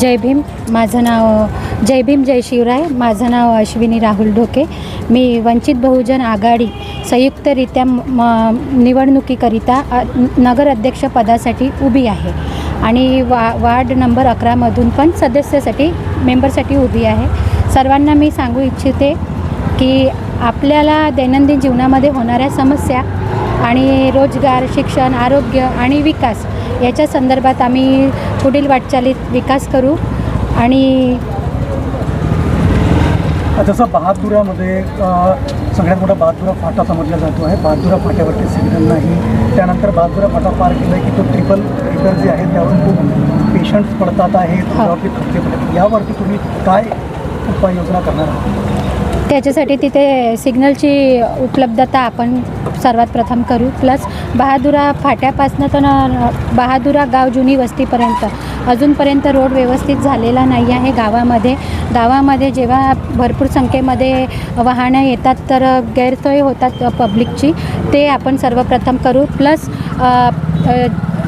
जय भीम. माझं नाव जय भीम जय शिवराय. माझं नाव अश्विनी राहुल ढोके. मी वंचित बहुजन आघाडी संयुक्तरित्या म निवडणुकीकरिता नगर अध्यक्षपदासाठी उभी आहे. आणि वा वार्ड नंबर अकरामधून पण सदस्यासाठी मेंबरसाठी उभी आहे. सर्वांना मी सांगू इच्छिते की आपल्याला दैनंदिन जीवनामध्ये होणाऱ्या समस्या आणि रोजगार शिक्षण आरोग्य आणि विकास याच्या संदर्भात आम्ही पुढील वाटचालीत विकास करू आणि जसं बहादुरामध्ये सगळ्यात मोठा बहादुरा फाटा समजला जातो आहे. बहादुरा फाट्यावरती सिग्नल नाही. त्यानंतर बहादुरा फाटा पार केला की तो ट्रिपल ब्रेकर जे आहे त्यावरून खूप पेशंट्स पडतात आहेत. पडतात यावरती तुम्ही काय उपाययोजना करणार आहात? त्याच्यासाठी तिथे सिग्नलची उपलब्धता आपण सर्वात प्रथम करू. प्लस बहादुरा फाट्यापासनं तर बहादुरा गाव जुनी वस्तीपर्यंत. अजूनपर्यंत रोड व्यवस्थित झालेला नाही आहे गावामध्ये. गावामध्ये जेव्हा भरपूर संख्येमध्ये वाहनं येतात तर गैरसोय होतात पब्लिकची. ते आपण सर्वप्रथम करू. प्लस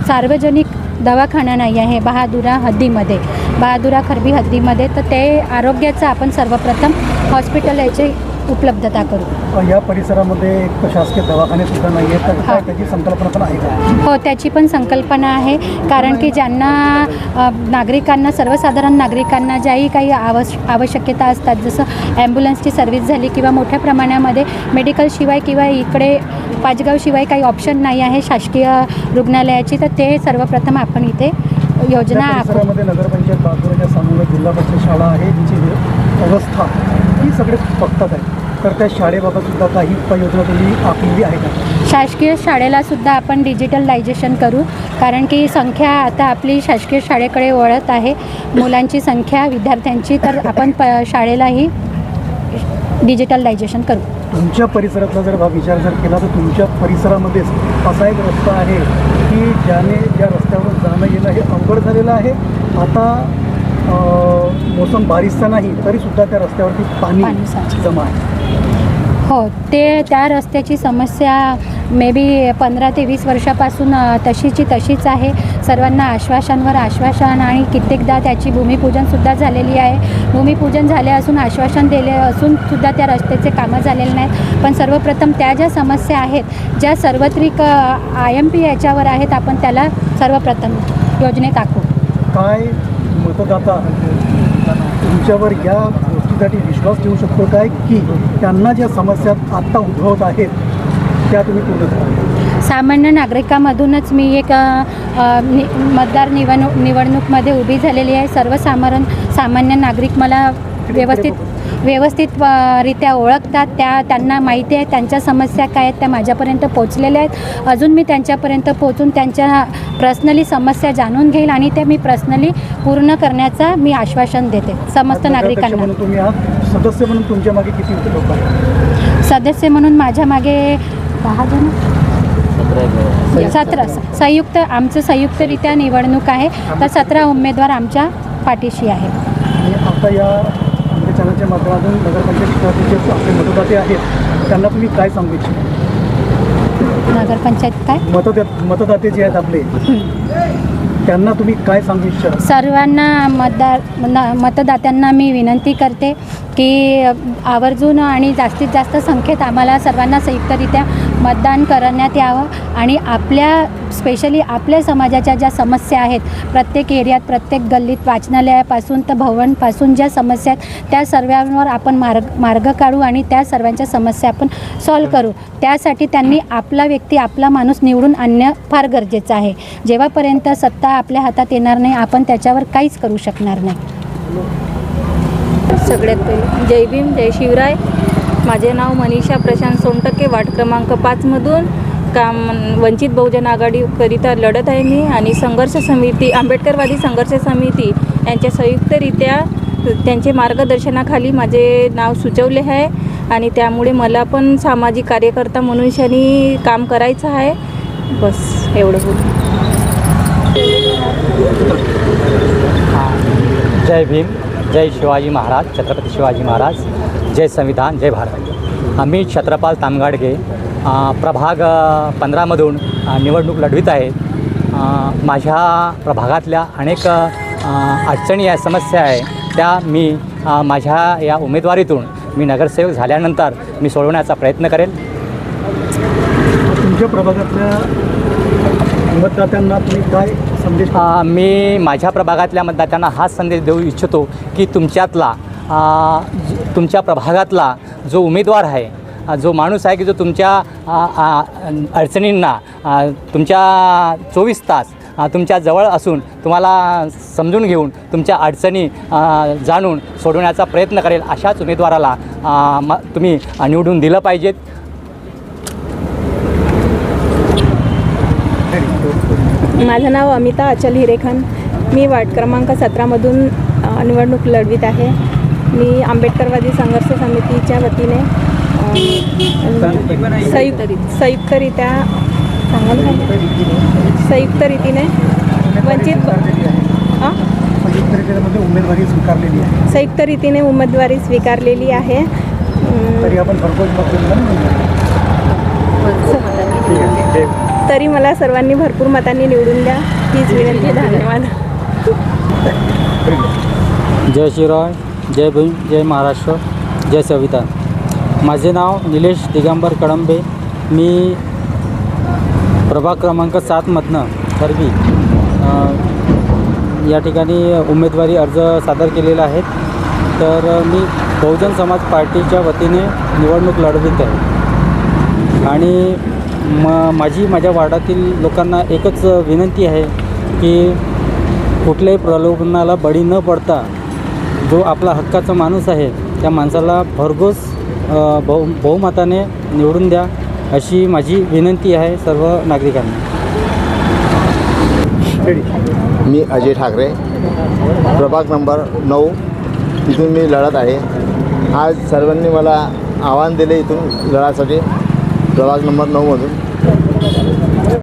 सार्वजनिक दवाखाना नाही आहे बहादुरा हद्दीमध्ये. बहादुरा खरबी हद्दीमध्ये. तर ते आरोग्याचं आपण सर्वप्रथम हॉस्पिटल याची उपलब्धता करू. या परिसरामध्ये एक शासकीय दवाखाने सुद्धा नाही आहेत तर काय त्याची संकल्पना पण आहे का? हो त्याची पण संकल्पना आहे. कारण की ज्यांना अ, नागरिकांना सर्वसाधारण नागरिकांना ज्याही काही आवश आवश्यकता असतात जसं ॲम्ब्युलन्सची सर्व्हिस झाली किंवा मोठ्या प्रमाणामध्ये मेडिकलशिवाय किंवा इकडे पाचगावशिवाय काही ऑप्शन नाही आहे शासकीय रुग्णालयाची तर ते सर्वप्रथम आपण इथे योजना आखू. परिसरामध्ये नगरपंचायत समोर जिल्हा परिषद शाळा आहे जिची अवस्था ही सगळे बघतात आहे. तर त्या शाळेबाबत सुद्धा काही उपाययोजना तुम्ही आखलेली आहे का? शासकीय शाळेला सुद्धा आपण डिजिटलायझेशन करू कारण की संख्या आता आपली शासकीय शाळेकडे वळत आहे. मुलांची संख्या विद्यार्थ्यांची तर आपण प शाळेलाही डिजिटलायझेशन करू. तुमच्या परिसरातला जर भाग विचार जर केला तर तुमच्या परिसरामध्येच असा एक रस्ता आहे की ज्याने ज्या रस्त्यावर जाणं येणं हे अवघड झालेलं आहे. आता मोसम बारिशचा नाही तरीसुद्धा त्या रस्त्यावरती पाणी. जमा आहे. हो ते त्या रस्त्याची समस्या मे बी पंधरा ते वीस वर्षापासून तशीची तशीच आहे. सर्वांना आश्वासनवर आश्वासन आणि कित्येकदा त्याची भूमिपूजनसुद्धा झालेली आहे. भूमिपूजन झाले असून आश्वासन दिले असून सुद्धा त्या रस्त्याचे कामं झालेले नाहीत. पण सर्वप्रथम त्या ज्या समस्या आहेत ज्या सार्वत्रिक आय एम पी याच्यावर आहेत आपण त्याला सर्वप्रथम योजनेत टाकू काय मतदाता तुमच्यावर या गोष्टीसाठी विश्वास ठेवू शकतो काय? की त्यांना ज्या समस्या आत्ता उद्भवत आहेत त्या तुम्ही पूर्ण करा. सामान्य नागरिकामधूनच मी एक नि मतदार निवडणूक निवडणूकमध्ये उभी झालेली आहे. सर्वसाधारण सामान्य नागरिक मला व्यवस्थित व्यवस्थित रित्या ओळखतात. त्या त्यांना माहिती आहे त्यांच्या समस्या काय आहेत त्या माझ्यापर्यंत पोचलेल्या आहेत. अजून मी त्यांच्यापर्यंत पोचून त्यांच्या पर्सनली समस्या जाणून घेईल आणि ते मी पर्सनली पूर्ण करण्याचा मी आश्वासन देते. समस्त नागरिकांना. सदस्य म्हणून तुमच्या मागे किती सदस्य म्हणून माझ्या मागे दहा जण? सतरा संयुक्त आमचं संयुक्तरित्या निवडणूक आहे. तर सतरा उमेदवार आमच्या पाठीशी आहे. आता या चॅनलच्या माध्यमातून नगरपंचायत जे आपले मतदाते आहेत त्यांना तुम्ही काय सांगू इच्छिता? नगरपंचायत काय? मतदा मतदाते जे आहेत आपले त्यांना तुम्ही काय सांगू इच्छिता? सर्वांना मतदार मतदात्यांना मी विनंती करते की आवर्जून आणि जास्तीत जास्त संख्येत आम्हाला सर्वांना संयुक्तरित्या मतदान करण्यात यावं आणि आपल्या स्पेशली आपल्या समाजाच्या ज्या समस्या आहेत प्रत्येक एरियात प्रत्येक गल्लीत वाचनालयापासून तर भवनपासून ज्या समस्या आहेत त्या सर्वांवर आपण मार्ग मार्ग काढू आणि त्या सर्वांच्या समस्या आपण सॉल्व करू. त्यासाठी त्यांनी आपला व्यक्ती आपला माणूस निवडून आणणं फार गरजेचं आहे. जेव्हापर्यंत सत्ता आपल्या हातात येणार नाही आपण त्याच्यावर काहीच करू शकणार नाही. सगळ्यात पहिले जय भीम जय शिवराय. माझे नाव मनीषा प्रशांत सोनटक्के वार्ड क्रमांक पाचमधून काम वंचित बहुजन आघाडीकरिता लढत आहे मी आणि संघर्ष समिती आंबेडकरवादी संघर्ष समिती यांच्या संयुक्तरित्या त्यांचे मार्गदर्शनाखाली माझे नाव सुचवले आहे आणि त्यामुळे मला पण सामाजिक कार्यकर्ता म्हणून शनी काम करायचं आहे. बस एवढं बोल जय भीम जय शिवाजी महाराज छत्रपती शिवाजी महाराज जय संविधान जय भारत. आम्ही छत्रपाल तामगाडगे प्रभाग पंधरामधून निवडणूक लढवित आहे. माझ्या प्रभागातल्या अनेक अडचणी आहे समस्या आहे. त्या मी माझ्या या उमेदवारीतून मी नगरसेवक झाल्यानंतर मी सोडवण्याचा प्रयत्न करेल. तुमच्या प्रभागातल्या मतदात्यांना तुम्ही काय संदेश मी माझ्या प्रभागातल्या मतदात्यांना हाच संदेश देऊ इच्छितो की तुमच्यातला तुमच्या प्रभागातला जो उमेदवार आहे जो माणूस आहे की जो तुमच्या अडचणींना तुमच्या चोवीस तास तुमच्या जवळ असून तुम्हाला समजून घेऊन तुमच्या अडचणी जाणून सोडवण्याचा प्रयत्न करेल अशाच उमेदवाराला म तुम्ही निवडून दिलं पाहिजेत. माझं नाव अमिता अचल हिरेखन. मी वार्ड क्रमांक सतरामधून निवडणूक लढवित आहे. मी आंबेडकरवादी संघर्ष समितीच्या वतीने संयुक्त संयुक्तरित्या? संयुक्त रीतीने वंचित हां? उमेदवारी स्वीकारलेली आहे. संयुक्त रीतीने उमेदवारी स्वीकारलेली आहे तरी आपण. तरी मला सर्वांनी भरपूर मतांनी निवडून द्या. हीच विनंती धन्यवाद. जय शिवराय जय भीम जय महाराष्ट्र जय संविधान माझे नाव निलेश दिगंबर कळंबे. मी प्रभाग क्रमांक सातमधनं खरबी या ठिकाणी उमेदवारी अर्ज सादर केलेला आहे. तर मी बहुजन समाज पार्टीच्या वतीने निवडणूक लढवित आहे. आणि म माझी माझ्या वार्डातील लोकांना एकच विनंती आहे की कुठल्याही प्रलोभनाला बळी न पडता जो आपला हक्काचा माणूस आहे त्या माणसाला भरघोस बहु बहुमताने निवडून द्या अशी माझी विनंती आहे सर्व नागरिकांना. मी अजय ठाकरे प्रभाग नंबर नऊ इथून मी लढत आहे. आज सर्वांनी मला आव्हान दिले इथून लढासाठी प्रभाग नंबर नऊमधून